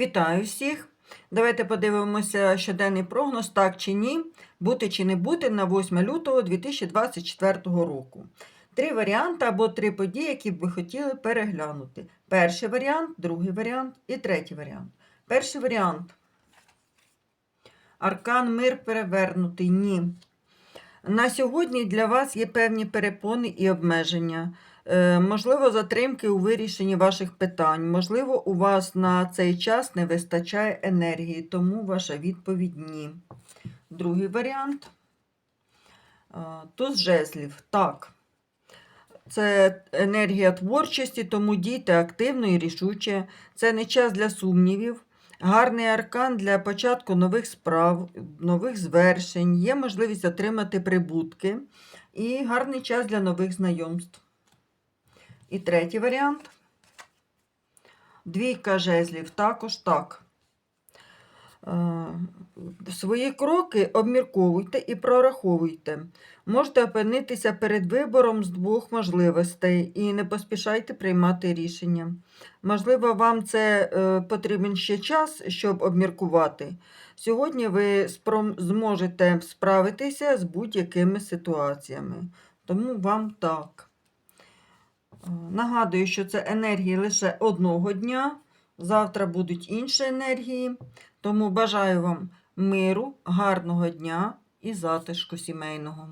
Вітаю всіх! Давайте подивимося щоденний прогноз, так чи ні, бути чи не бути на 8 лютого 2024 року. Три варіанти або три події, які б ви хотіли переглянути. Перший варіант, другий варіант і третій варіант. Перший варіант. Аркан мир перевернутий. Ні. На сьогодні для вас є певні перепони і обмеження. Е, Можливо, затримки у вирішенні ваших питань. Можливо, у вас на цей час не вистачає енергії, тому ваша відповідь ні. Другий варіант. Е, Туз жезлів. Так. Це енергія творчості, тому дійте активно і рішуче. Це не час для сумнівів. Гарний аркан для початку нових справ, нових звершень. Є можливість отримати прибутки. І гарний час для нових знайомств. І третій варіант. Двійка жезлів. Також так. Е, Свої кроки обмірковуйте і прораховуйте. Можете опинитися перед вибором з двох можливостей і не поспішайте приймати рішення. Можливо, вам це е, потрібен ще час, щоб обміркувати. Сьогодні ви зможете справитися з будь-якими ситуаціями. Тому вам так. Е, Нагадую, що це енергії лише одного дня. Завтра будуть інші енергії. Тому бажаю вам миру, гарного дня і затишку сімейного.